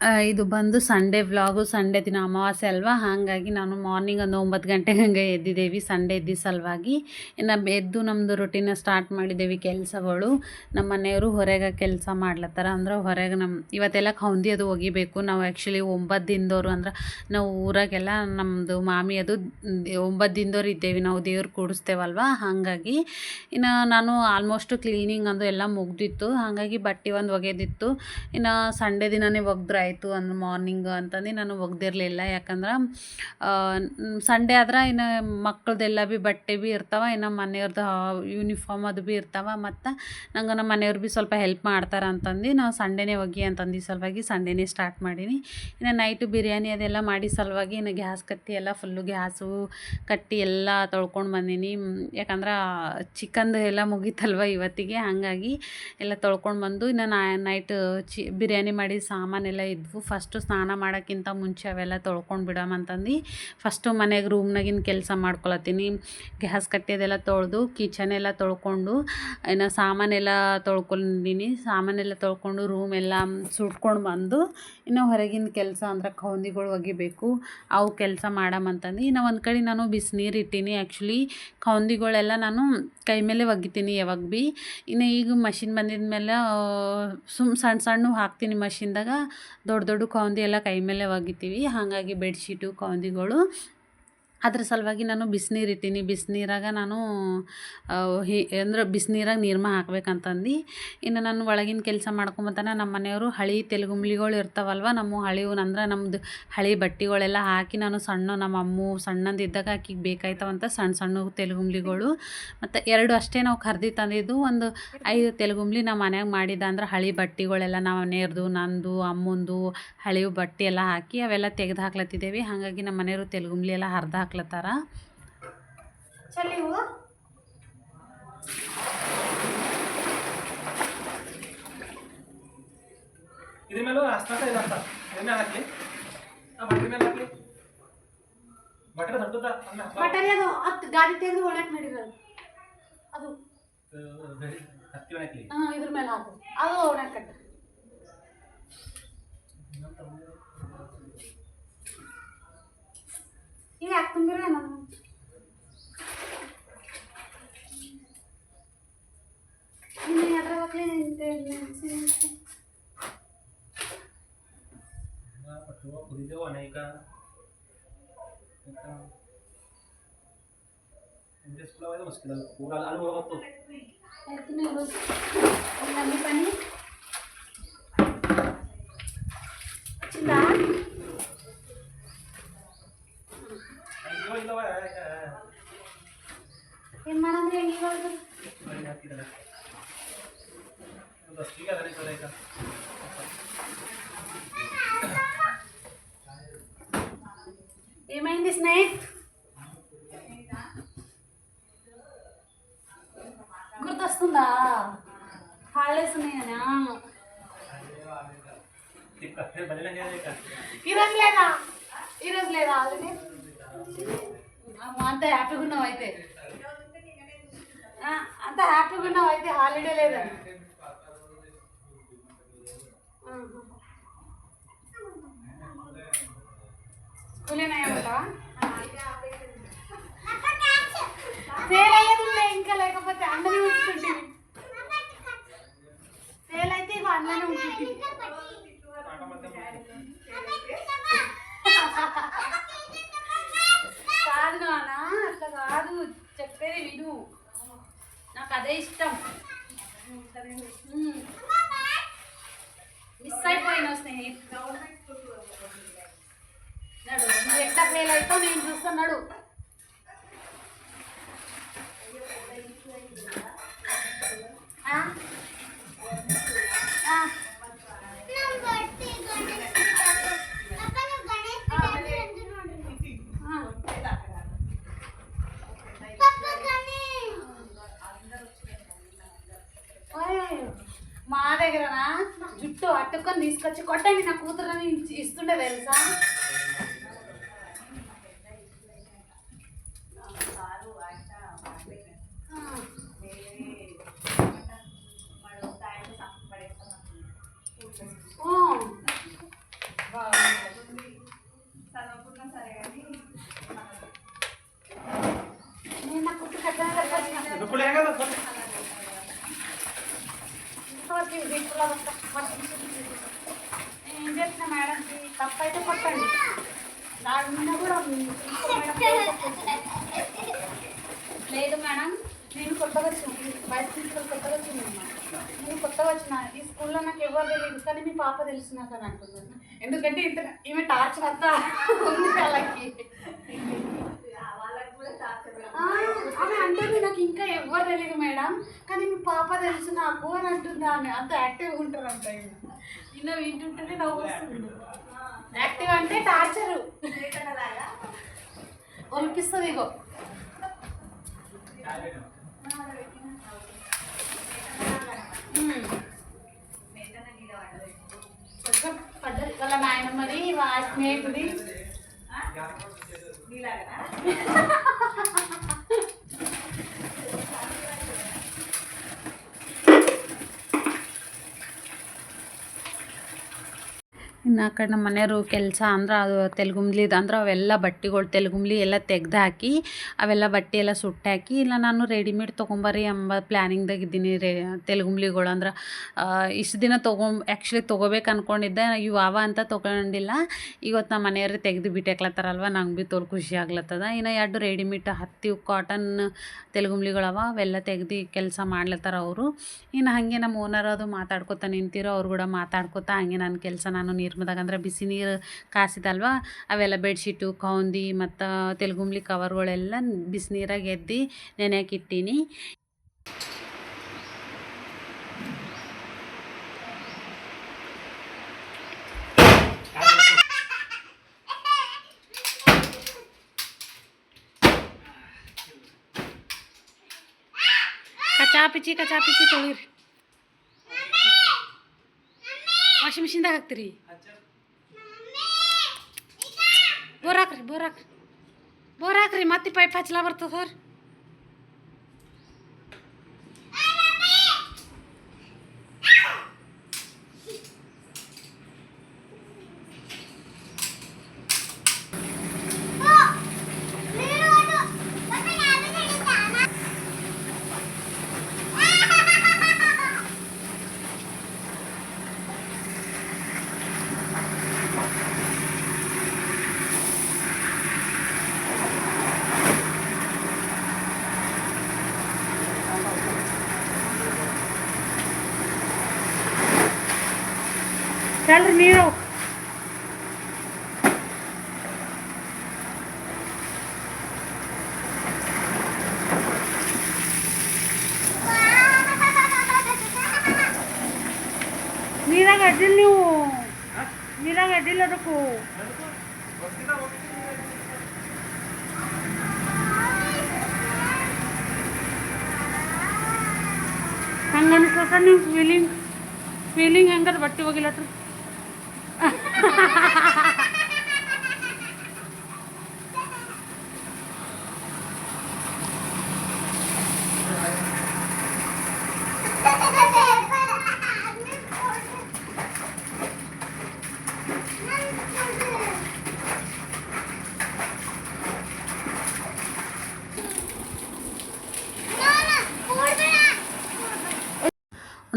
ಇದು ಬಂದು Sunday vlog Sunday ದಿನ ಅಮಾವಾಸ್ಯೆ ಅಲ್ವಾ? ಹಾಗಾಗಿ ನಾನು ಮಾರ್ನಿಂಗ್ ಒಂದು ಒಂಬತ್ತು ಗಂಟೆ ಹಂಗೆ ಎದ್ದಿದ್ದೇವೆ ಸಂಡೇ ಇದ್ದ ಸಲುವಾಗಿ. ಇನ್ನು ಎದ್ದು ನಮ್ಮದು ರೊಟೀನ ಸ್ಟಾರ್ಟ್ ಮಾಡಿದ್ದೇವೆ ಕೆಲಸಗಳು. ನಮ್ಮ ಮನೆಯವರು ಹೊರಗೆ ಕೆಲಸ ಮಾಡ್ಲತ್ತಾರ. ಅಂದ್ರೆ ಹೊರಗೆ ನಮ್ಮ ಇವತ್ತೆಲ್ಲ ಕೌಂದಿ ಅದು ಒಗಿಬೇಕು. ನಾವು ಆ್ಯಕ್ಚುಲಿ ಒಂಬತ್ತು ದಿನದವ್ರು ಅಂದ್ರೆ ನಾವು ಊರಾಗೆಲ್ಲ ನಮ್ಮದು ಮಾಮಿ ಅದು ಒಂಬತ್ತು ದಿನದವ್ರು ಇದ್ದೇವೆ. ನಾವು ದೇವ್ರು ಕೂಡಿಸ್ತೇವಲ್ವ? ಹಾಗಾಗಿ ಇನ್ನು ನಾನು ಆಲ್ಮೋಸ್ಟ್ ಕ್ಲೀನಿಂಗ್ ಅಂದು ಎಲ್ಲ ಮುಗ್ದಿತ್ತು. ಹಾಗಾಗಿ ಬಟ್ಟೆ ಒಂದು ಒಗೆದಿತ್ತು. ಇನ್ನು ಸಂಡೇ ದಿನನೇ ಒಗ್ದ್ರೆ ಆಯಿತು ಅಂದ್ರೆ ಮಾರ್ನಿಂಗ್ ಅಂತಂದು ನಾನು ಒಗ್ದಿರಲಿಲ್ಲ. ಯಾಕಂದ್ರೆ ಸಂಡೇ ಆದ್ರೆ ಇನ್ನು ಮಕ್ಕಳದೆಲ್ಲ ಭೀ ಬಟ್ಟೆ ಭೀ ಇರ್ತಾವ, ಇನ್ನು ಮನೆಯವ್ರದ್ದು ಯೂನಿಫಾರ್ಮ್ ಅದು ಭೀ ಇರ್ತಾವ. ಮತ್ತು ನಂಗೆ ನಮ್ಮ ಮನೆಯವ್ರು ಭೀ ಸ್ವಲ್ಪ ಹೆಲ್ಪ್ ಮಾಡ್ತಾರೆ ಅಂತಂದು ನಾವು ಸಂಡೇನೇ ಒಗಿ ಅಂತಂದು ಸಲುವಾಗಿ ಸಂಡೇನೇ ಸ್ಟಾರ್ಟ್ ಮಾಡೀನಿ. ಇನ್ನು ನೈಟು ಬಿರಿಯಾನಿ ಅದೆಲ್ಲ ಮಾಡಿ ಸಲುವಾಗಿ ಇನ್ನು ಗ್ಯಾಸ್ ಕಟ್ಟಿ ಎಲ್ಲ ಫುಲ್ಲು ಗ್ಯಾಸು ಕಟ್ಟಿ ಎಲ್ಲ ತೊಳ್ಕೊಂಡು ಬಂದೀನಿ. ಯಾಕಂದ್ರೆ ಚಿಕನ್ದು ಎಲ್ಲ ಮುಗೀತಲ್ವ ಇವತ್ತಿಗೆ, ಹಾಗಾಗಿ ಎಲ್ಲ ತೊಳ್ಕೊಂಡು ಬಂದು ಇನ್ನು ನೈಟ್ ಚಿ, ಬಿರಿಯಾನಿ ಮಾಡಿ ಸಾಮಾನೆಲ್ಲ ಇದ್ವು. ಫಸ್ಟು ಸ್ನಾನ ಮಾಡೋಕ್ಕಿಂತ ಮುಂಚೆ ಅವೆಲ್ಲ ತೊಳ್ಕೊಂಡು ಬಿಡಮಂತಂದು ಫಸ್ಟು ಮನೆಗೆ ರೂಮ್ನಾಗಿನ ಕೆಲಸ ಮಾಡ್ಕೊಳತ್ತೀನಿ. ಗ್ಯಾಸ್ ಕಟ್ಟಿದೆಲ್ಲ ತೊಳೆದು, ಕಿಚನ್ ಎಲ್ಲ ತೊಳ್ಕೊಂಡು, ಇನ್ನು ಸಾಮಾನೆಲ್ಲ ತೊಳ್ಕೊಂಡಿನಿ. ಸಾಮಾನೆಲ್ಲ ತೊಳ್ಕೊಂಡು ರೂಮ್ ಎಲ್ಲ ಸುಟ್ಕೊಂಡು ಬಂದು ಇನ್ನು ಹೊರಗಿನ ಕೆಲಸ ಅಂದ್ರೆ ಕೌಂದಿಗಳು ಒಗಿಬೇಕು. ಅವು ಕೆಲಸ ಮಾಡಮಂತಂದು ಇನ್ನು ಒಂದು ಕಡೆ ನಾನು ಬಿಸಿನೀರು ಇಟ್ಟೀನಿ. ಆ್ಯಕ್ಚುಲಿ ಕೌಂದಿಗಳೆಲ್ಲ ನಾನು ಕೈ ಮೇಲೆ ಒಗಿತೀನಿ ಯಾವಾಗ ಭೀ ಇನ್ನು ಈಗ ಮಷಿನ್ ಬಂದಿದ ಮೇಲೆ ಸುಮ್ ಸಣ್ಣ ಸಣ್ಣ ಹಾಕ್ತೀನಿ ಮಷಿನ್ದಾಗ. ದೊಡ್ಡ ದೊಡ್ಡ ಕಾವಂದಿ ಎಲ್ಲ ಕೈ ಮೇಲೆ ಒಗಿತೀವಿ. ಹಾಗಾಗಿ ಬೆಡ್ಶೀಟು ಕೌಂದಿಗಳು ಅದ್ರ ಸಲುವಾಗಿ ನಾನು ಬಿಸಿನೀರು ಇಟ್ಟೀನಿ. ಬಿಸಿನೀರಾಗ ನಾನು ಹಿ, ಅಂದ್ರೆ ಬಿಸಿನೀರಾಗ ನೀರ್ಮ ಹಾಕ್ಬೇಕಂತಂದು. ಇನ್ನು ನಾನು ಒಳಗಿನ ಕೆಲಸ ಮಾಡ್ಕೊಂಬತ್ತಾನ ನಮ್ಮ ಮನೆಯವರು ಹಳಿ ತೆಲುಗುಂಬ್ಲಿಗಳು ಇರ್ತಾವಲ್ವ, ನಮ್ಮ ಹಳಿವು ಅಂದ್ರೆ ನಮ್ಮದು ಹಳಿ ಬಟ್ಟೆಗಳೆಲ್ಲ ಹಾಕಿ ನಾನು ಸಣ್ಣ ನಮ್ಮ ಅಮ್ಮು ಸಣ್ಣಂದಿದ್ದಾಗ ಆಕಿಗೆ ಬೇಕಾಯ್ತವಂತ ಸಣ್ಣ ಸಣ್ಣ ತೆಲುಗುಂಬ್ಲಿಗಳು ಮತ್ತು ಎರಡು ಅಷ್ಟೇ ನಾವು ಖರೀದಿ ತಂದಿದ್ದು. ಒಂದು ಐದು ತೆಲುಗುಂಬ್ಲಿ ನಮ್ಮ ಮನೆಯಾಗ ಮಾಡಿದ ಅಂದ್ರೆ ಹಳಿ ಬಟ್ಟೆಗಳೆಲ್ಲ ನಾವು ನೇರ್ದು ನಂದು, ಅಮ್ಮಂದು ಹಳಿವು ಬಟ್ಟೆ ಎಲ್ಲ ಹಾಕಿ ಅವೆಲ್ಲ ತೆಗೆದು ಹಾಕ್ಲತ್ತಿದ್ದೇವೆ. ಹಾಗಾಗಿ ನಮ್ಮ ಮನೆಯವರು ತೆಲುಗುಂಬ್ಳಿ ಎಲ್ಲ ಹರಿದು ಹಾಕ್ಲತ್ತಾರ ಇದ್ರ ಮೇಲೂ ಅಸ್ತಾತ ಇದಂತ ಎಣ್ಣೆ ಹಾಕಿ. ಆ ಬಟ್ಟೆ ಮೇಲೆ ಹಾಕಿ. ಬಟ್ಟೆ ದೊಡ್ಡದ. ಅಲ್ಲ ಬಟರಿ ಅದು ಹತ್ತು ಗಾಡಿ ತೆಗೆದು ಒಳಗೆ ಮಾಡಿರೋದು. ಅದು. ಹತ್ತಿ ಹಾಕಿ ಹಾ ಇದ್ರ ಮೇಲೆ ಹಾಕು. ಅದು ಒಣಗಿ ಕಟ್ಟ. ಸ್ಕೂಲ್ ಮುಸ್ಕಿಲ್ಲ ಪೂರ ಅಲ್ಲಿ ಹೋಗತ್ತು ನಮ್ಗೆ ಬನ್ನಿ ಚಿಲ್ಲ ಅಯ್ಯೋ ಇಲ್ಲವ ಏನು ಮಾಡಂದ್ರೆ ಇವಾಗ ಹಾಕಿದ್ದಾರೆ ಒಂದು ಅಷ್ಟಿಗೆ ಅದನ್ನೇ ಸರಿ ಆಯ್ತಾ ఏమైంది స్నేక్ వస్తుందా? హాలిడేస్ ఉన్నాయనా? ఈరోజు లేదా? ఈరోజు లేదా హాలిడే? అంత హ్యాపీగా ఉన్నావు అయితే. అంత హ్యాపీగా ఉన్నావు అయితే హాలిడే లేదా? స్కూల్ ఫెయిల్ అయ్యేది ఉండే ఇంకా లేకపోతే అందరూ ఉంచుతుంటివి ఫెయిల్ అయితే ఇక అందరూ ఉంచుతుంది కాదు నాన్న అట్లా కాదు. చెప్పేది విను. నాకు అదే ఇష్టం. మిస్ అయిపోయినావు స్నేహితుడు నడు నువ్వు ఎట్లా ఫెయిల్ అవుతావు నేను చూస్తున్నాడు. నా దగ్గరనా? జుట్టు అట్టుకొని తీసుకొచ్చి కొట్టండి నా కూతురని ఇస్తుండే తెలుసా? ఆ. నేను నా ఏం కదా ఏం చేసిన మేడంకి తప్పు కొట్టండి. దాని మీద కూడా ఇంకో మేడం లేదు మేడం నేను కొత్తగా వచ్చిన బయట ప్రిన్సిపల్ కొత్తగా వచ్చింది నేను కొత్తగా వచ్చిన. ఈ స్కూల్లో నాకు ఎవరు తెలియదు కానీ మీ పాప తెలుసు నాకు అని అంటున్నాను ఎందుకంటే ఇంత ఈమె టార్చర్ అంతా ఉంది వాళ్ళకి. ఆమె అంటుంది నాకు ఇంకా ఎవ్వరు తెలియదు మేడం కానీ మీ పాప తెలుసు నాకు అని అంటుంది ఆమె. అంత యాక్టివ్గా ఉంటారు అంట ఇలా వింటుంటేనే నవ్వు వస్తుంది యాక్టివ్ అంటే టార్చరు. ఒలిపిస్తుంది ఇగో. పడ్డది వాళ్ళ నాయనమ్మది వాళ్ళ స్నేహితుడి ಇನ್ನು ಆ ಕಡೆ ನಮ್ಮ ಮನೆಯವರು ಕೆಲಸ ಅಂದ್ರೆ ಅದು ತೆಲುಗುಂಬ್ಲಿದು ಅಂದ್ರೆ ಅವೆಲ್ಲ ಬಟ್ಟೆಗಳು ತೆಲುಗುಂಬ್ಲಿ ಎಲ್ಲ ತೆಗ್ದು ಹಾಕಿ ಅವೆಲ್ಲ ಬಟ್ಟೆ ಎಲ್ಲ ಸುಟ್ಟಾಕಿ ಇಲ್ಲ ನಾನು ರೆಡಿಮೇಡ್ ತೊಗೊಂಬರ್ರಿ ಎಂಬ ಪ್ಲ್ಯಾನಿಂಗ್ದಾಗ ಇದ್ದೀನಿ ರೇ ತೆಲುಗುಂಬ್ಲಿಗಳು ಅಂದ್ರೆ. ಇಷ್ಟು ದಿನ ತೊಗೊಂಬ ಆ್ಯಕ್ಚುಲಿ ತೊಗೋಬೇಕು ಅಂದ್ಕೊಂಡಿದ್ದೆ ಇವು ಅವ ಅಂತ ತೊಗೊಂಡಿಲ್ಲ. ಇವತ್ತು ನಮ್ಮ ಮನೆಯವ್ರು ತೆಗೆದು ಬಿಟ್ಟಾಕ್ಲತ್ತಾರಲ್ವ ನಂಗೆ ಭೀ ತೋಲ್ ಖುಷಿ ಆಗ್ಲತ್ತದ. ಇನ್ನು ಎರಡು ರೆಡಿಮೇಡ್ ಹತ್ತಿ ಕಾಟನ್ ತೆಲುಗುಂಬ್ಲಿಗಳವ ಅವೆಲ್ಲ ತೆಗ್ದು ಕೆಲಸ ಮಾಡ್ಲತ್ತಾರ ಅವರು. ಇನ್ನು ಹಾಗೆ ನಮ್ಮ ಓನರ್ ಅದು ಮಾತಾಡ್ಕೊತ ನಿಂತಿರೋ, ಅವ್ರು ಕೂಡ ಮಾತಾಡ್ಕೊತ ಹಂಗೆ ನನ್ನ ಕೆಲಸ ನಾನು ನೀರ್ಮದಾಗ ಅಂದ್ರೆ ಬಿಸಿ ನೀರು ಕಾಸಿದಲ್ವ ಅವೆಲ್ಲ ಬೆಡ್ಶೀಟು ಕೌಂದಿ ಮತ್ತು ತೆಲುಗುಂಬ್ಲಿ ಕವರ್ಗಳೆಲ್ಲ ಬಿಸಿನೀರಾಗ ಎದ್ದು ನೆನೆಯಾಕಿಟ್ಟೀನಿ ಕಚಾಪಿಚಿ ಕಚಾ ಪಿಚಿ ತೊಳಿರಿ. ವಾಷಿಂಗ್ ಮಿಷಿನ್ದಾಗ ಹಾಕ್ತೀರಿ? ಬೋರ್ ಹಾಕ್ರಿ ಬೋರ್ ಹಾಕ್ರಿ ಬೋರ್ ಹಾಕ್ರಿ ಮತ್ತೆ ಪೈಪ್ ಹಚ್ಚಲ ಬರ್ತದ ಸರ್. ಚಲ್ರಿ ನೀರು ha ha ha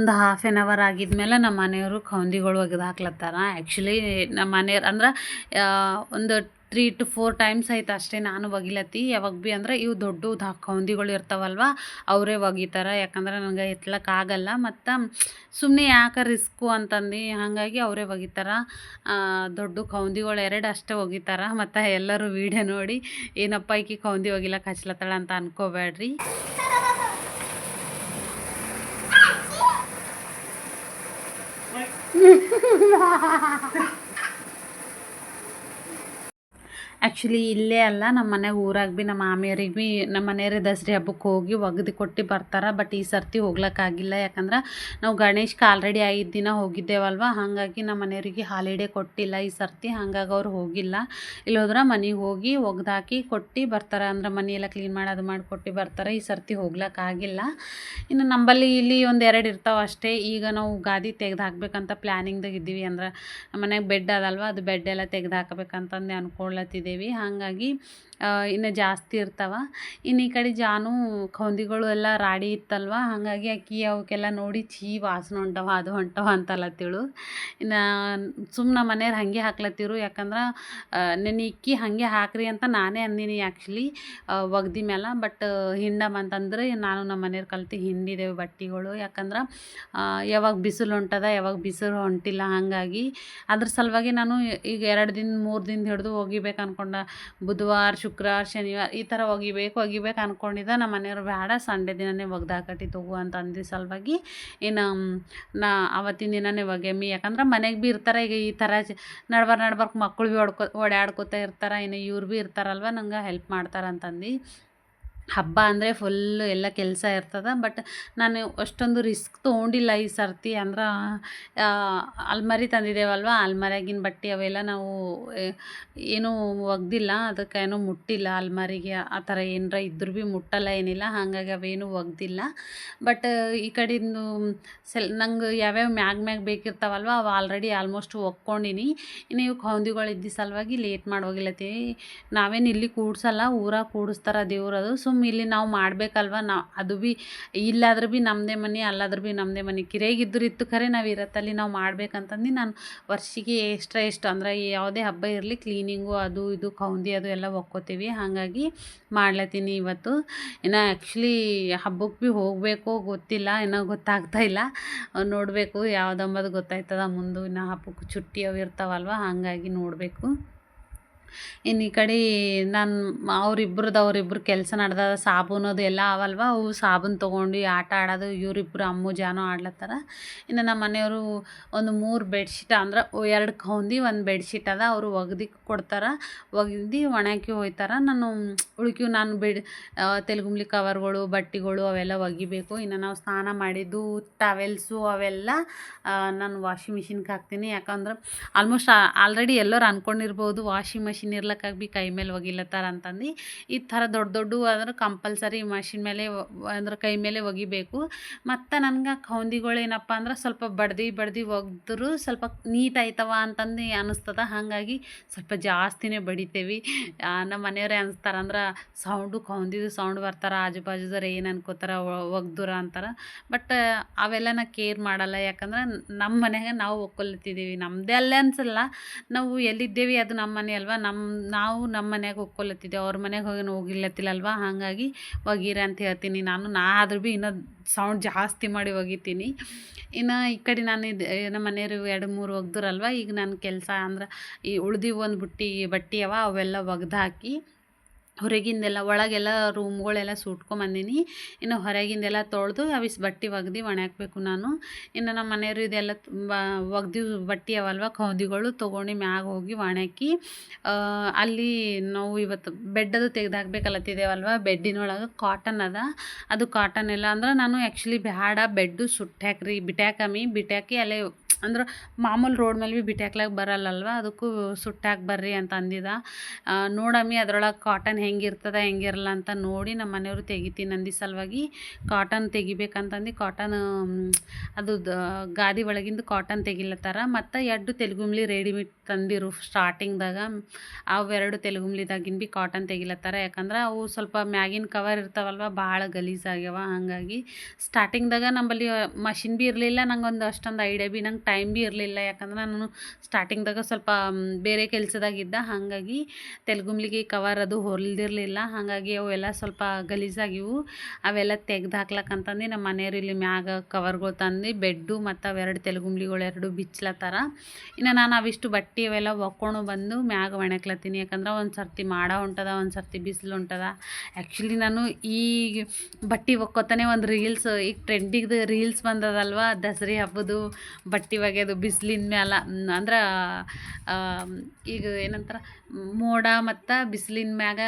ಒಂದು ಹಾಫ್ ಆ್ಯನ್ ಅವರ್ ಆಗಿದ್ಮೇಲೆ ನಮ್ಮ ಮನೆಯವರು ಕೌಂದಿಗಳು ಒಗೆದು ಹಾಕ್ಲತ್ತಾರ. ಆ್ಯಕ್ಚುಲಿ ನಮ್ಮ ಮನೆಯವ್ರು ಅಂದ್ರೆ ಒಂದು ತ್ರೀ ಟು ಫೋರ್ ಟೈಮ್ಸ್ ಆಯ್ತು ಅಷ್ಟೇ ನಾನು ಒಗಿಲತ್ತಿ. ಯಾವಾಗ ಭೀ ಅಂದ್ರೆ ಇವು ದೊಡ್ಡ ಕೌಂದಿಗಳು ಇರ್ತಾವಲ್ವ, ಅವರೇ ಒಗಿತಾರ. ಯಾಕಂದ್ರೆ ನನಗೆ ಎತ್ತಲಕ್ಕೆ ಆಗಲ್ಲ. ಮತ್ತು ಸುಮ್ಮನೆ ಯಾಕೆ ರಿಸ್ಕು ಅಂತಂದು, ಹಾಗಾಗಿ ಅವರೇ ಒಗಿತಾರ. ದೊಡ್ಡ ಕೌಂದಿಗಳು ಎರಡು ಅಷ್ಟೇ ಒಗಿತಾರ. ಮತ್ತು ಎಲ್ಲರೂ ವೀಡಿಯೋ ನೋಡಿ, ಏನಪ್ಪ ಈಕಿ ಕೌಂದಿ ಒಗಿಲಕ್ಕೆ ಹಚ್ಲತ್ತಾಳ ಅಂತ ಅನ್ಕೋಬೇಡ್ರಿ Ha ha ha ha! Actually ಇಲ್ಲೇ ಅಲ್ಲ. ನಮ್ಮ ಮನೆಗೆ ಊರಾಗ ಭೀ ನಮ್ಮ ಮಾಮಿಯವ್ರಿಗೆ ಭೀ ನಮ್ಮ ಮನೆಯವ್ರಿ ದಸರಿ ಹಬ್ಬಕ್ಕೆ ಹೋಗಿ ಒಗ್ದು ಕೊಟ್ಟು ಬರ್ತಾರೆ. ಬಟ್ ಈ ಸರ್ತಿ ಹೋಗ್ಲಿಕ್ಕಾಗಿಲ್ಲ ಯಾಕಂದ್ರೆ ನಾವು ಗಣೇಶ್ಗೆ ಆಲ್ರೆಡಿ ಐದು ದಿನ ಹೋಗಿದ್ದೇವಲ್ವ? ಹಾಗಾಗಿ ನಮ್ಮ ಮನೆಯವ್ರಿಗೆ ಹಾಲಿಡೇ ಕೊಟ್ಟಿಲ್ಲ. ಈ ಸರ್ತಿ ಹಾಗಾಗಿ ಅವ್ರು ಹೋಗಿಲ್ಲ. ಇಲ್ಲೋದ್ರೆ ಮನೆಗೆ ಹೋಗಿ ಒಗ್ದಾಕಿ ಕೊಟ್ಟು ಬರ್ತಾರೆ. ಅಂದ್ರೆ ಮನೆಯೆಲ್ಲ ಕ್ಲೀನ್ ಮಾಡಿ, ಅದು ಮಾಡಿ ಕೊಟ್ಟು ಬರ್ತಾರೆ. ಈ ಸರ್ತಿ ಹೋಗ್ಲಕ್ಕಾಗಿಲ್ಲ ಇನ್ನು ನಂಬಲ್ಲಿ ಇಲ್ಲಿ ಒಂದು ಎರಡು ಇರ್ತಾವೆ ಅಷ್ಟೇ. ಈಗ ನಾವು ಗಾದಿ ತೆಗೆದು ಹಾಕ್ಬೇಕಂತ ಪ್ಲ್ಯಾನಿಂಗ್ದಾಗ ಇದ್ದೀವಿ. ಅಂದ್ರೆ ಮನೆಗೆ ಬೆಡ್ ಅದಲ್ವ? ಅದು ಬೆಡ್ ಎಲ್ಲ ತೆಗೆದು ಹಾಕಬೇಕಂತಂದು ಅನ್ಕೊಳತ್ತಿದ್ದೇವೆ ಹಾಗಾಗಿ ಇನ್ನು ಜಾಸ್ತಿ ಇರ್ತಾವೆ. ಇನ್ನು ಈ ಕಡೆ ಜಾನು, ಕೌಂದಿಗಳು ಎಲ್ಲ ರಾಡಿ ಇತ್ತಲ್ವ? ಹಾಗಾಗಿ ಅಕ್ಕಿ ಅವಕ್ಕೆಲ್ಲ ನೋಡಿ, ಛೀ, ವಾಸನೆ ಹೊಂಟವ ಅದು ಹೊಂಟವ ಅಂತಲತ್ತಿಳು ಇನ್ನು ಸುಮ್ಮನೆ ಮನೆಯವ್ರು ಹಾಗೆ ಹಾಕ್ಲತ್ತಿರು. ಯಾಕಂದ್ರೆ ನೆನೆ ಇಕ್ಕಿ ಹಾಗೆ ಹಾಕ್ರಿ ಅಂತ ನಾನೇ ಅಂದಿನಿ ಆ್ಯಕ್ಚುಲಿ ಒಗ್ದಿ ಮೇಲೆ ಬಟ್ ಹಿಂಡಮ್ ಅಂತಂದ್ರೆ ನಾನು ನಮ್ಮ ಮನೆಯವ್ರು ಕಲ್ತು ಹಿಂಡಿದೆವು ಬಟ್ಟೆಗಳು. ಯಾಕಂದ್ರೆ ಯಾವಾಗ ಬಿಸಿಲು ಹೊಂಟದ ಯಾವಾಗ ಬಿಸಿಲು ಹೊಂಟಿಲ್ಲ. ಹಾಗಾಗಿ, ಅದ್ರ ಸಲುವಾಗಿ ನಾನು ಈಗ ಎರಡು ದಿನ, ಮೂರು ದಿನ ಹಿಡಿದು ಒಗಿಬೇಕು ಅನ್ಕೊಂಡ ಬುಧವಾರ, ಶುಕ್ರವಾರ, ಶನಿವಾರ ಈ ಥರ ಒಗಿಬೇಕು ಒಗಿಬೇಕು ಅನ್ಕೊಂಡಿದ್ದ. ನಮ್ಮ ಮನೆಯವ್ರು ಬೇಡ, ಸಂಡೇ ದಿನನೇ ಒಗ್ದಾಕತಿ ತಗೋ ಅಂತ ಅಂದಿದ್ದ ಸಲುವಾಗಿ. ಇನ್ನು ನಾ ಅವತ್ತಿನ ದಿನನೇ ಒಗೆಮಿ ಯಾಕಂದ್ರೆ ಮನೆಗೆ ಭೀ ಇರ್ತಾರೆ, ಈಗ ಈ ಥರ ನಡ್ಬಾರ್ ನಡ್ಬಾರ್ಕ ಮಕ್ಕಳು ಭೀ ಹೊಡ್ಕೊ ಓಡಾಡ್ಕೊತ ಇರ್ತಾರೆ, ಇನ್ನು ಇವ್ರು ಭೀ ಇರ್ತಾರಲ್ವ, ನಂಗೆ ಹೆಲ್ಪ್ ಮಾಡ್ತಾರೆ ಅಂತಂದು ಹಬ್ಬ ಅಂದರೆ ಫುಲ್ಲು ಎಲ್ಲ ಕೆಲಸ ಇರ್ತದೆ ಬಟ್ ನಾನು ಅಷ್ಟೊಂದು ರಿಸ್ಕ್ ತೊಗೊಂಡಿಲ್ಲ ಈ ಸರ್ತಿ ಅಂದ್ರೆ ಅಲ್ಮಾರಿ ತಂದಿದ್ದೇವಲ್ವ ಅಲ್ಮಾರಿಯಾಗಿನ ಬಟ್ಟೆ ಅವೆಲ್ಲ ನಾವು ಏನೂ ಒಗ್ದಿಲ್ಲ, ಅದಕ್ಕೆ ಏನೂ ಮುಟ್ಟಿಲ್ಲ ಅಲ್ಮಾರಿಗೆ, ಆ ಥರ ಏನರ ಇದ್ರೂ ಭೀ ಮುಟ್ಟಲ್ಲ ಏನಿಲ್ಲ, ಹಾಗಾಗಿ ಅವೇನು ಒಗ್ದಿಲ್ಲ. ಬಟ್ ಈ ಕಡಿಂದು ಸೆಲ್, ನಂಗೆ ಯಾವ್ಯಾವ ಮ್ಯಾಗ ಮ್ಯಾಗ ಬೇಕಿರ್ತಾವಲ್ವ, ಅವು ಆಲ್ರೆಡಿ ಆಲ್ಮೋಸ್ಟ್ ಒಕ್ಕೊಂಡಿನಿ ಇನ್ನು ಇವು ಕೌಂದಿಗಳು ಇದ್ದ ಸಲುವಾಗಿ ಲೇಟ್ ಮಾಡಿ ನಾವೇನು ಇಲ್ಲಿ ಕೂಡ್ಸಲ್ಲ, ಊರಾಗ ಕೂಡಿಸ್ತಾರ ದೇವ್ರದು ಸುಮ್ಮ ಇಲ್ಲಿ ನಾವು ಮಾಡಬೇಕಲ್ವ? ನಾ, ಅದು ಭೀ ಇಲ್ಲಾದ್ರೂ ಭೀ ನಮ್ಮದೇ ಮನೆ, ಅಲ್ಲಾದ್ರೂ ಭೀ ನಮ್ಮದೇ ಮನೆ. ಕಿರೇಗಿದ್ದರೂ ಇತ್ತು ಖರೆ, ನಾವು ಇರತ್ತಲ್ಲಿ ನಾವು ಮಾಡ್ಬೇಕಂತಂದು ನಾನು ವರ್ಷಿಗೆ ಎಕ್ಸ್ಟ್ರಾ ಎಷ್ಟು ಅಂದ್ರೆ ಯಾವುದೇ ಹಬ್ಬ ಇರಲಿ ಕ್ಲೀನಿಂಗು ಅದು ಇದು, ಕೌಂದಿ, ಅದು ಎಲ್ಲ ಒಕ್ಕೋತೀವಿ. ಹಾಗಾಗಿ ಮಾಡ್ಲತ್ತೀನಿ ಇವತ್ತು. ಇನ್ನು ಆ್ಯಕ್ಚುಲಿ ಹಬ್ಬಕ್ಕೆ ಭೀ ಹೋಗಬೇಕು ಗೊತ್ತಿಲ್ಲ ಏನೋ ಗೊತ್ತಾಗ್ತಾ ಇಲ್ಲ. ನೋಡಬೇಕು ಯಾವುದಂಬದು ಗೊತ್ತಾಯ್ತದ, ಮುಂದೆ ಇನ್ನು ಹಬ್ಬಕ್ಕೆ ಚುಟ್ಟಿ ಅವು ಇರ್ತಾವಲ್ವ, ಹಾಗಾಗಿ ನೋಡಬೇಕು. ಇನ್ನು ಈ ಕಡೆ ನಾನು ಅವ್ರಿಬ್ರದ್ದು ಅವ್ರಿಬ್ರ ಕೆಲಸ ನಡ್ದದ ಸಾಬೂನು ಅದು ಎಲ್ಲ ಅವಲ್ವ? ಅವು ಸಾಬೂನು ತೊಗೊಂಡು ಆಟ ಆಡೋದು, ಇವರಿಬ್ರು ಅಮ್ಮು ಜಾನು ಆಡ್ಲತ್ತಾರ. ಇನ್ನು ನಮ್ಮ ಮನೆಯವರು ಒಂದು ಮೂರು ಬೆಡ್ಶೀಟ್ ಅಂದ್ರೆ ಎರಡು ಕೌಂದಿ, ಒಂದು ಬೆಡ್ಶೀಟ್ ಅದ. ಅವರು ಒಗ್ದು ಕೊಡ್ತಾರೆ. ಒಗ್ದು ಒಣಾಕಿ ಹೋಯ್ತಾರೆ. ನಾನು ಉಳ್ಕಿವು ನಾನು ಬೆಡ್ ತೆಲುಗುಂಬ್ಲಿ ಕವರ್ಗಳು, ಬಟ್ಟೆಗಳು ಅವೆಲ್ಲ ಒಗಿಬೇಕು. ಇನ್ನು ನಾವು ಸ್ನಾನ ಮಾಡಿದ್ದು, ಟವೆಲ್ಸು ಅವೆಲ್ಲ ನಾನು ವಾಷಿಂಗ್ ಮಿಷಿನ್ಗೆ ಹಾಕ್ತೀನಿ. ಯಾಕಂದ್ರೆ ಆಲ್ಮೋಸ್ಟ್ ಆಲ್ರೆಡಿ ಎಲ್ಲರೂ ಅಂದ್ಕೊಂಡಿರ್ಬೋದು ವಾಷಿಂಗ್ ಮಷಿನ್ ಇರ್ಲಕ್ಕಾಗಿ ಭೀ ಕೈ ಮೇಲೆ ಒಗಿಲತ್ತಾರ ಅಂತಂದು. ಈ ಥರ ದೊಡ್ಡ ದೊಡ್ಡ ಅಂದ್ರೆ ಕಂಪಲ್ಸರಿ ಮಷಿನ್ ಮೇಲೆ ಅಂದ್ರೆ ಕೈ ಮೇಲೆ ಒಗಿಬೇಕು. ಮತ್ತು ನನಗೆ ಕೌಂದಿಗಳು ಏನಪ್ಪ ಅಂದ್ರೆ ಸ್ವಲ್ಪ ಬಡ್ದು ಬಡ್ದು ಒಗೆದ್ರು ಸ್ವಲ್ಪ ನೀಟ್ ಆಯ್ತವ ಅಂತಂದು ಅನ್ನಿಸ್ತದ ಹಾಗಾಗಿ ಸ್ವಲ್ಪ ಜಾಸ್ತಿನೇ ಬಡಿತೇವೆ. ನಮ್ಮ ಮನೆಯವ್ರೆ ಅನ್ಸ್ತಾರೆ ಅಂದ್ರೆ ಸೌಂಡು ಕೌಂದಿದು ಸೌಂಡ್ ಬರ್ತಾರೆ ಆಜು ಬಾಜುದವ್ರು ಏನು ಅನ್ಕೋತಾರ ಒಗ್ದುರ ಅಂತಾರೆ. ಬಟ್ ಅವೆಲ್ಲ ನಾ ಕೇರ್ ಮಾಡಲ್ಲ. ಯಾಕಂದ್ರೆ ನಮ್ಮ ಮನೆಯಾಗ ನಾವು ಒಕ್ಕೊಲತ್ತಿದ್ದೀವಿ ನಮ್ಮದೇ ಅಲ್ಲೇ ಅನ್ಸಲ್ಲ. ನಾವು ಎಲ್ಲಿದ್ದೇವೆ ಅದು ನಮ್ಮ ಮನೆ ಅಲ್ವಾ? ನಮ್ಮ ನಾವು ನಮ್ಮ ಮನೆಯಾಗ ಒಕ್ಕೊಲತ್ತಿದ್ದೇವೆ ಅವ್ರ ಮನೆಗೆ ಹೋಗಿ ಹೋಗಿಲ್ಲತ್ತಿಲ್ಲಲ್ವ ಹಾಗಾಗಿ ಒಗೀರಿ ಅಂತ ಹೇಳ್ತೀನಿ ನಾನು. ನಾ ಆದ್ರೂ ಭೀ ಇನ್ನೂ ಸೌಂಡ್ ಜಾಸ್ತಿ ಮಾಡಿ ಒಗಿತೀನಿ. ಇನ್ನು ಈ ಕಡೆ ನಾನು ಇದು ನಮ್ಮ ಮನೆಯವರು ಎರಡು, ಮೂರು ಒಗ್ದ್ರಲ್ವ? ಈಗ ನನ್ನ ಕೆಲಸ ಅಂದ್ರೆ ಈ ಉಳ್ದಿವು ಒಂದು ಬುಟ್ಟಿ, ಬಟ್ಟೆ ಅವ, ಅವೆಲ್ಲ ಒಗ್ದು ಹಾಕಿ ಹೊರಗಿಂದೆಲ್ಲ, ಒಳಗೆಲ್ಲ ರೂಮ್ಗಳೆಲ್ಲ ಸುಟ್ಕೊಂಬಂದೀನಿ. ಇನ್ನು ಹೊರಗಿಂದೆಲ್ಲ ತೊಳೆದು ಅವಿಸ್ ಬಟ್ಟೆ ಒಗ್ದು ಒಣಾಕ್ಬೇಕು ನಾನು. ಇನ್ನು ನಮ್ಮ ಮನೆಯವರು ಇದೆಲ್ಲ ತುಂಬ ಒಗ್ದು ಬಟ್ಟೆ ಅವಲ್ವ, ಕೌದಿಗಳು ತೊಗೊಂಡು ಮ್ಯಾಗ ಹೋಗಿ ಒಣಾಕಿ ಅಲ್ಲಿ ನಾವು ಇವತ್ತು ಬೆಡ್ಡದು ಅದು ತೆಗ್ದು ಹಾಕ್ಬೇಕಲ್ಲತ್ತಿದ್ದೇವಲ್ವ ಬೆಡ್ಡಿನೊಳಗೆ ಕಾಟನ್ ಅದ. ಅದು ಕಾಟನ್ ಎಲ್ಲ ಅಂದ್ರೆ ನಾನು ಆ್ಯಕ್ಚುಲಿ ಬ್ಯಾಡ, ಬೆಡ್ಡು ಸುಟ್ಟಾಕ್ರಿ ಬಿಟ್ಯಾಕಮಿ ಬಿಟ್ಯಾಕಿ ಅಲ್ಲೇ ಅಂದ್ರೆ ಮಾಮೂಲು ರೋಡ್ ಮೇಲೆ ಭೀ ಬಿಟ್ಟಾಕ್ಲಾಕ ಬರಲ್ಲಲ್ವ? ಅದಕ್ಕೂ ಸುಟ್ಟಾಕಿ ಬರ್ರಿ ಅಂತ ಅಂದಿದ. ನೋಡಮ್ಮಿ ಅದ್ರೊಳಗೆ ಕಾಟನ್ ಹೆಂಗಿರ್ತದ ಹೆಂಗಿರಲ್ಲ ಅಂತ ನೋಡಿ ನಮ್ಮ ಮನೆಯವರು ತೆಗಿತೀನಿ ಅಂದಿ ಸಲುವಾಗಿ ಕಾಟನ್ ತೆಗಿಬೇಕಂತಂದು ಕಾಟನ್ ಅದು. ಗಾದಿ ಒಳಗಿಂದ ಕಾಟನ್ ತೆಗಿಲತ್ತಾರ. ಮತ್ತು ಎಡ್ಡು ತೆಲುಗುಮ್ಲಿ ರೆಡಿಮೇಡ್ ತಂದಿರು ಸ್ಟಾರ್ಟಿಂಗ್ದಾಗ ಅವೆರಡು ತೆಲುಗುಮ್ಲಿದಾಗಿನ ಭೀ ಕಾಟನ್ ತೆಗಿಲತ್ತಾರ. ಯಾಕಂದ್ರೆ ಅವು ಸ್ವಲ್ಪ ಮ್ಯಾಗಿನ ಕವರ್ ಇರ್ತಾವಲ್ವ, ಭಾಳ ಗಲೀಜಾಗ್ಯಾವ ಹಾಗಾಗಿ ಸ್ಟಾರ್ಟಿಂಗ್ದಾಗ ನಂಬಲ್ಲಿ ಮಷಿನ್ ಭೀ ಇರಲಿಲ್ಲ ನಂಗೆ ಒಂದು ಅಷ್ಟೊಂದು ಐಡಿಯಾ ಭೀ ನಂಗೆ ಟೈಮ್ ಭೀ ಇರಲಿಲ್ಲ. ಯಾಕಂದ್ರೆ ನಾನು ಸ್ಟಾರ್ಟಿಂಗ್ದಾಗ ಸ್ವಲ್ಪ ಬೇರೆ ಕೆಲಸದಾಗಿದ್ದ ಹಾಗಾಗಿ ತೆಲುಗುಮ್ಲಿಗೆ ಕವರ್ ಅದು ಹೊಲ್ದಿರಲಿಲ್ಲ. ಹಾಗಾಗಿ ಅವೆಲ್ಲ ಸ್ವಲ್ಪ ಗಲೀಜಾಗಿವು ಅವೆಲ್ಲ ತೆಗ್ದು ಹಾಕ್ಲಕ್ಕಂತಂದು ನಮ್ಮ ಮನೆಯವ್ರು ಇಲ್ಲಿ ಮ್ಯಾಗ ಕವರ್ಗಳು ತಂದು, ಬೆಡ್ಡು ಮತ್ತು ಅವೆರಡು ತೆಲುಗುಮ್ಲಿಗಳು ಎರಡು ಬಿಚ್ಲತ್ತಾರ. ಇನ್ನು ನಾನು ಅವಿಷ್ಟು ಬಟ್ಟೆ ಬಟ್ಟೆ ಅವೆಲ್ಲ ಒಕ್ಕೊಂಡು ಬಂದು ಮ್ಯಾಗ ಒಣಕ್ಲತ್ತೀನಿ ಯಾಕಂದ್ರೆ ಒಂದು ಸರ್ತಿ ಮಾಡ ಹೊಂಟದ ಒಂದು ಸರ್ತಿ ಬಿಸಿಲು ಹೊಂಟದ ಆ್ಯಕ್ಚುಲಿ ನಾನು ಈ ಬಟ್ಟೆ ಒಕ್ಕೋತಾನೆ ಒಂದು ರೀಲ್ಸ್ ಈಗ ಟ್ರೆಂಡಿಗೆ ರೀಲ್ಸ್ ಬಂದದಲ್ವ? ದಸರಿ ಹಬ್ಬದು ಬಟ್ಟೆ ಒಗೆಯೋದು ಬಿಸಿಲಿನ ಮ್ಯಾಲ. ಅಂದ್ರೆ ಈಗ ಏನಂತಾರೆ, ಮೋಡ ಮತ್ತು ಬಿಸಿಲಿನ ಮ್ಯಾಗ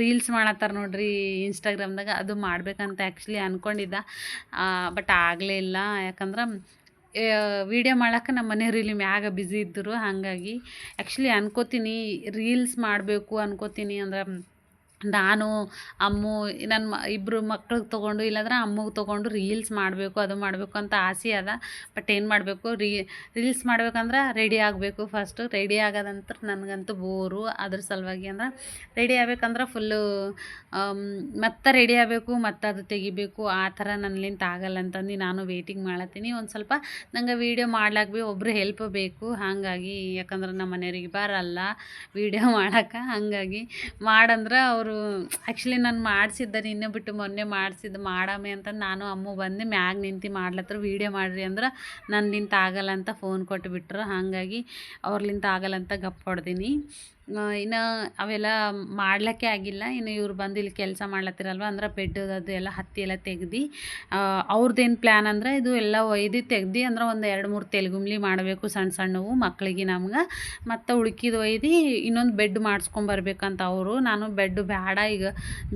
ರೀಲ್ಸ್ ಮಾಡತ್ತಾರ ನೋಡ್ರಿ ಇನ್ಸ್ಟಾಗ್ರಾಮ್ದಾಗ ಅದು ಮಾಡ್ಬೇಕಂತ ಆ್ಯಕ್ಚುಲಿ ಅಂದ್ಕೊಂಡಿದ್ದ ಬಟ್ ಆಗಲೇ ಇಲ್ಲ. ಯಾಕಂದ್ರೆ ವೀಡಿಯೋ ಮಾಡಕ್ಕೆ ನಮ್ಮ ಮನೆಯವ್ರು ಇಲ್ಲಿ ಮ್ಯಾಗ ಬ್ಯುಸಿ ಇದ್ದರು ಹಾಗಾಗಿ ಆ್ಯಕ್ಚುಲಿ ಅನ್ಕೋತೀನಿ ರೀಲ್ಸ್ ಮಾಡಬೇಕು ಅನ್ಕೋತೀನಿ ಅಂದ್ರೆ ನಾನು, ಅಮ್ಮು ನನ್ನ ಮ ಇಬ್ಬರು ಮಕ್ಳಿಗೆ ತೊಗೊಂಡು, ಇಲ್ಲಾಂದ್ರೆ ಅಮ್ಮಗೆ ತೊಗೊಂಡು ರೀಲ್ಸ್ ಮಾಡಬೇಕು, ಅದು ಮಾಡಬೇಕು ಅಂತ ಆಸೆ ಅದ. ಬಟ್ ಏನು ಮಾಡಬೇಕು, ರೀ, ರೀಲ್ಸ್ ಮಾಡ್ಬೇಕಂದ್ರೆ ರೆಡಿ ಆಗಬೇಕು ಫಸ್ಟು. ರೆಡಿ ಆಗೋದಂತ್ರ ನನಗಂತೂ ಬೋರು. ಅದ್ರ ಸಲುವಾಗಿ ಅಂದ್ರೆ ರೆಡಿ ಆಗ್ಬೇಕಂದ್ರೆ ಫುಲ್ಲು ಮತ್ತೆ ರೆಡಿ ಆಗಬೇಕು, ಮತ್ತೆ ಅದು ತೆಗಿಬೇಕು. ಆ ಥರ ನನ್ನಲಿಂತ ಆಗಲ್ಲ ಅಂತಂದು ನಾನು ವೇಟಿಂಗ್ ಮಾಡತ್ತೀನಿ ಒಂದು ಸ್ವಲ್ಪ ನಂಗೆ ವೀಡಿಯೋ ಮಾಡ್ಲಾಕ ಭೀ ಒಬ್ಬರು ಹೆಲ್ಪ್ ಬೇಕು. ಹಾಗಾಗಿ ಯಾಕಂದ್ರೆ ನಮ್ಮ ಮನೆಯವ್ರಿಗೆ ಬರಲ್ಲ. ವೀಡಿಯೋ ಮಾಡಕ್ಕೆ ಹಾಗಾಗಿ ಮಾಡಂದ್ರೆ ಅವರು ಆ್ಯಕ್ಚುಲಿ ನಾನು ಮಾಡಿಸಿದ್ದೆ, ನಿನ್ನೆ ಬಿಟ್ಟು ಮೊನ್ನೆ ಮಾಡಿಸಿದ್ದು ಮಾಡಮ್ಮೆ ಅಂತ ನಾನು ಅಮ್ಮ ಬಂದು ಮ್ಯಾಗ ನಿಂತು ಮಾಡ್ಲತ್ರ ವೀಡಿಯೋ ಮಾಡಿರಿ ಅಂದ್ರೆ ನನ್ನಿಂದ ಆಗಲ್ಲ ಅಂತ ಫೋನ್ ಕೊಟ್ಟು ಬಿಟ್ರು ಹಾಗಾಗಿ ಅವ್ರಲಿಂತ ಆಗಲ್ಲ ಅಂತ ಗಪ್ ಹೊಡ್ದೀನಿ. ಇನ್ನು ಅವೆಲ್ಲ ಮಾಡ್ಲಿಕ್ಕೆ ಆಗಿಲ್ಲ. ಇನ್ನು ಇವ್ರು ಬಂದು ಇಲ್ಲಿ ಕೆಲಸ ಮಾಡ್ಲತ್ತಿರಲ್ವ? ಅಂದ್ರೆ ಬೆಡ್ ಅದು ಎಲ್ಲ ಹತ್ತಿ ಎಲ್ಲ ತೆಗ್ದು ಅವ್ರದ್ದೇನು ಪ್ಲ್ಯಾನ್ ಅಂದ್ರೆ ಇದು ಎಲ್ಲ ಒಯ್ದು ತೆಗ್ದು ಅಂದ್ರೆ ಒಂದು ಎರಡು ಮೂರು ತೆಲುಗುಮ್ಲಿ ಮಾಡಬೇಕು ಸಣ್ಣ ಸಣ್ಣವು ಮಕ್ಕಳಿಗೆ ನಮ್ಗೆ. ಮತ್ತು ಉಳ್ಕಿದ ಒಯ್ದು ಇನ್ನೊಂದು ಬೆಡ್ ಮಾಡಿಸ್ಕೊಂಬರ್ಬೇಕಂತ ಅವರು. ನಾನು ಬೆಡ್ ಬೇಡ ಈಗ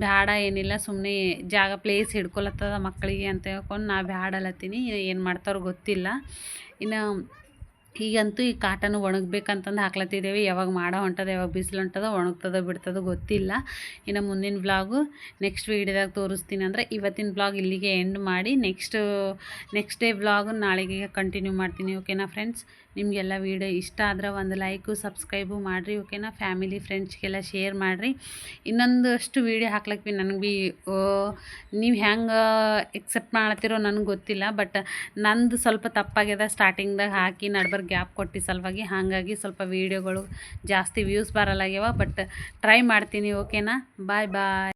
ಬೇಡ ಏನಿಲ್ಲ ಸುಮ್ಮನೆ ಜಾಗ ಪ್ಲೇಸ್ ಹಿಡ್ಕೊಳತ್ತದ ಮಕ್ಕಳಿಗೆ ಅಂತ ಹೇಳ್ಕೊಂಡು ನಾ ಬ್ಯಾಡಲತ್ತೀನಿ. ಏನು ಮಾಡ್ತಾರೋ ಗೊತ್ತಿಲ್ಲ. ಇನ್ನು ಈಗಂತೂ ಈ ಕಾಟನ್ ಒಣಗಬೇಕಂತಂದು ಹಾಕ್ಲತ್ತಿದ್ದೇವೆ. ಯಾವಾಗ ಮಾಡೋ ಹೊಂಟದ, ಯಾವಾಗ ಬಿಸಿಲು ಹೊಂಟದ, ಒಣಗ್ತದ ಬಿಡ್ತದ ಗೊತ್ತಿಲ್ಲ. ಇನ್ನು ಮುಂದಿನ ಬ್ಲಾಗು ನೆಕ್ಸ್ಟ್ ವೀಡಿಯೋದಾಗ ತೋರಿಸ್ತೀನಿ ಅಂದರೆ ಇವತ್ತಿನ ಬ್ಲಾಗ್ ಇಲ್ಲಿಗೆ ಎಂಡ್ ಮಾಡಿ. ನೆಕ್ಸ್ಟ್ ನೆಕ್ಸ್ಟ್ ಡೇ ಬ್ಲಾಗು ನಾಳೆಗೆ ಕಂಟಿನ್ಯೂ ಮಾಡ್ತೀನಿ. ಓಕೆನಾ ಫ್ರೆಂಡ್ಸ್ ನಿಮಗೆಲ್ಲ ವೀಡಿಯೋ ಇಷ್ಟ ಆದ್ರೆ ಒಂದು ಲೈಕು, ಸಬ್ಸ್ಕ್ರೈಬು ಮಾಡಿರಿ, ಓಕೆನಾ? ಫ್ಯಾಮಿಲಿ, ಫ್ರೆಂಡ್ಸ್ಗೆಲ್ಲ ಶೇರ್ ಮಾಡಿರಿ. ಇನ್ನೊಂದಷ್ಟು ವೀಡಿಯೋ ಹಾಕ್ಲಕ್ಕೆ ಭೀ ನನಗೆ ಭೀ ನೀವು ಹೆಂಗೆ ಎಕ್ಸೆಪ್ಟ್ ಮಾಡ್ತಿರೋ ನನಗೆ ಗೊತ್ತಿಲ್ಲ ಬಟ್ ನಂದು ಸ್ವಲ್ಪ ತಪ್ಪಾಗ್ಯದ ಸ್ಟಾರ್ಟಿಂಗ್ದಾಗ ಹಾಕಿ ನಡ್ಬರ್ ಗ್ಯಾಪ್ ಕೊಟ್ಟು ಸಲುವಾಗಿ. ಹಾಗಾಗಿ ಸ್ವಲ್ಪ ವೀಡಿಯೋಗಳು ಜಾಸ್ತಿ ವ್ಯೂಸ್ ಬರಲ್ಲಾಗ್ಯವ ಬಟ್ ಟ್ರೈ ಮಾಡ್ತೀನಿ, ಓಕೆನಾ? ಬಾಯ್ ಬಾಯ್